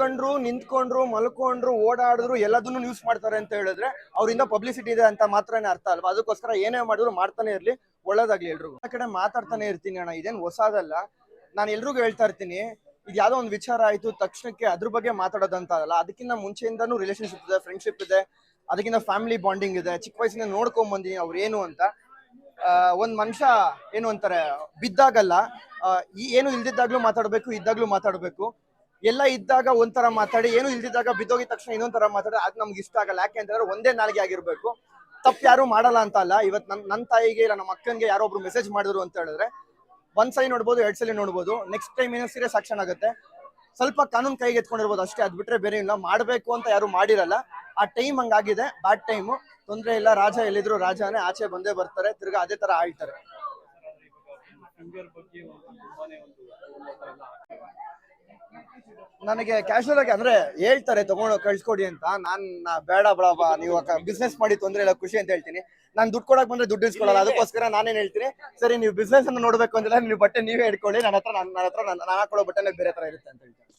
ಕಂಡ್ರು, ನಿಂತ್ಕೊಂಡ್ರು, ಮಲ್ಕೊಂಡ್ರು, ಓಡಾಡಿದ್ರು, ಎಲ್ಲದನ್ನು ನ್ಯೂಸ್ ಮಾಡ್ತಾರೆ ಅಂತ ಹೇಳಿದ್ರೆ ಅವರಿಂದ ಪಬ್ಲಿಸಿಟಿ ಇದೆ ಅಂತ ಮಾತ್ರನೇ ಅರ್ಥ ಅಲ್ವಾ? ಅದಕ್ಕೋಸ್ಕರ ಏನೇ ಮಾಡಿದ್ರು ಮಾಡ್ತಾನೆ ಇರ್ಲಿ, ಒಳ್ಳೇದಾಗ್ಲಿ ಎಲ್ರಿಗೂ. ಆ ಕಡೆ ಮಾತಾಡ್ತಾನೆ ಇರ್ತೀನಿ ಅಣ್ಣ, ಇದೇನ್ ಹೊಸದಲ್ಲ. ನಾನು ಎಲ್ರಿಗೂ ಹೇಳ್ತಾ ಇರ್ತೀನಿ, ಇದು ಯಾವ್ದೋ ಒಂದು ವಿಚಾರ ಆಯ್ತು, ತಕ್ಷಣಕ್ಕೆ ಅದ್ರ ಬಗ್ಗೆ ಮಾತಾಡೋದಂತ ಅಲ್ಲ ಅದಕ್ಕಿಂತ ಮುಂಚೆಯಿಂದನೂ ರಿಲೇಶನ್ಶಿಪ್ ಇದೆ ಫ್ರೆಂಡ್ಶಿಪ್ ಇದೆ, ಅದಕ್ಕಿಂತ ಫ್ಯಾಮಿಲಿ ಬಾಂಡಿಂಗ್ ಇದೆ. ಚಿಕ್ಕ ವಯಸ್ಸಿನ ನೋಡ್ಕೊಂಡ್ ಬಂದೀನಿ ಅವ್ರು ಏನು ಅಂತ. ಒಂದ್ ಮನುಷ್ಯ ಏನು ಅಂತಾರೆ, ಬಿದ್ದಾಗಲ್ಲ ಏನು ಇಲ್ದಿದ್ದಾಗ್ಲೂ ಮಾತಾಡ್ಬೇಕು, ಇದ್ದಾಗ್ಲೂ ಮಾತಾಡ್ಬೇಕು. ಎಲ್ಲ ಇದ್ದಾಗ ಒಂಥರ ಮಾತಾಡಿ, ಏನು ಇಲ್ದಿದ್ದಾಗ ಬಿದ್ದೋಗಿದ ತಕ್ಷಣ ಇನ್ನೊಂದ್ ತರ ಮಾತಾಡಿ, ಅದು ನಮ್ಗೆ ಇಷ್ಟ ಆಗಲ್ಲ. ಯಾಕೆ ಅಂತಂದ್ರೆ ಒಂದೇ ನಾಳೆಗೆ ಆಗಿರ್ಬೇಕು. ತಪ್ಪು ಯಾರು ಮಾಡಲ್ಲ ಅಂತ ಅಲ್ಲ. ಇವತ್ ನನ್ ನನ್ನ ತಾಯಿಗೆ ಇಲ್ಲ, ನಮ್ಮ ಅಕ್ಕನ್ಗೆ ಯಾರೋ ಒಬ್ರು ಮೆಸೇಜ್ ಮಾಡಿದ್ರು ಅಂತ ಹೇಳಿದ್ರೆ, ಒಂದ್ ಸಲ ನೋಡ್ಬೋದು, ಎರಡ್ ಸಲ ನೋಡ್ಬೋದು ನೆಕ್ಸ್ಟ್ ಟೈಮ್ ಏನೋ ಸೀರಿಯಸ್ ಆಕ್ಷನ್ ಆಗುತ್ತೆ. ಸ್ವಲ್ಪ ಕಾನೂನು ಕೈಗೆ ಎತ್ಕೊಂಡಿರ್ಬೋದು ಅಷ್ಟೇ, ಅದ್ ಬಿಟ್ರೆ ಬೇರೆ ಇಲ್ಲ. ಮಾಡ್ಬೇಕು ಅಂತ ಯಾರು ಮಾಡಿರಲ್ಲ. ಆ ಟೈಮ್ ಹಂಗಾಗಿದೆ ಬ್ಯಾಡ್ ಟೈಮು ತೊಂದ್ರೆ ಇಲ್ಲ, ರಾಜ ಎಲ್ಲಿದ್ರು ರಾಜನೇ, ಆಚೆ ಬಂದೇ ಬರ್ತಾರೆ, ತಿರ್ಗಾ ಅದೇ ತರ ಆಳ್ತಾರೆ ನನಗೆ ಕ್ಯಾಶುವಲ್ ಆಗಿ ಅಂದ್ರೆ ಹೇಳ್ತಾರೆ, ತಗೊಂಡು ಕಳ್ಸ್ಕೊಡಿ ಅಂತ. ನಾನ್ ಬೇಡ ಬಡಬ ನೀವು ಬಿಸ್ನೆಸ್ ಮಾಡಿ ತೊಂದ್ರೆ ಇಲ್ಲ, ಖುಷಿ ಅಂತ ಹೇಳ್ತೀನಿ. ನಾನ್ ದುಡ್ಡು ಕೊಡಕ್ ಬಂದ್ರೆ ದುಡ್ಡು ಇಸ್ಕೊಳ್ಳಲ್ಲ, ಅದಕ್ಕೋಸ್ಕರ ನಾನೇನ್ ಹೇಳ್ತೀನಿ, ಸರಿ, ನೀವು ಬಿಸ್ನೆಸ್ ಅನ್ನ ನೋಡ್ಬೇಕು ಅಂದ್ರೆ ನೀವು ಬಟ್ಟೆ ನೀವೇ ಇಟ್ಕೊಳ್ಳಿ ನನ್ನ ಹತ್ರ ನನ್ನ ಹತ್ರ, ನಾನು ಹಾಕೊಳ್ಳೋ ಬಟ್ಟೆನೇ ಬೇರೆ ತರ ಇರುತ್ತೆ ಅಂತ ಹೇಳ್ತೀನಿ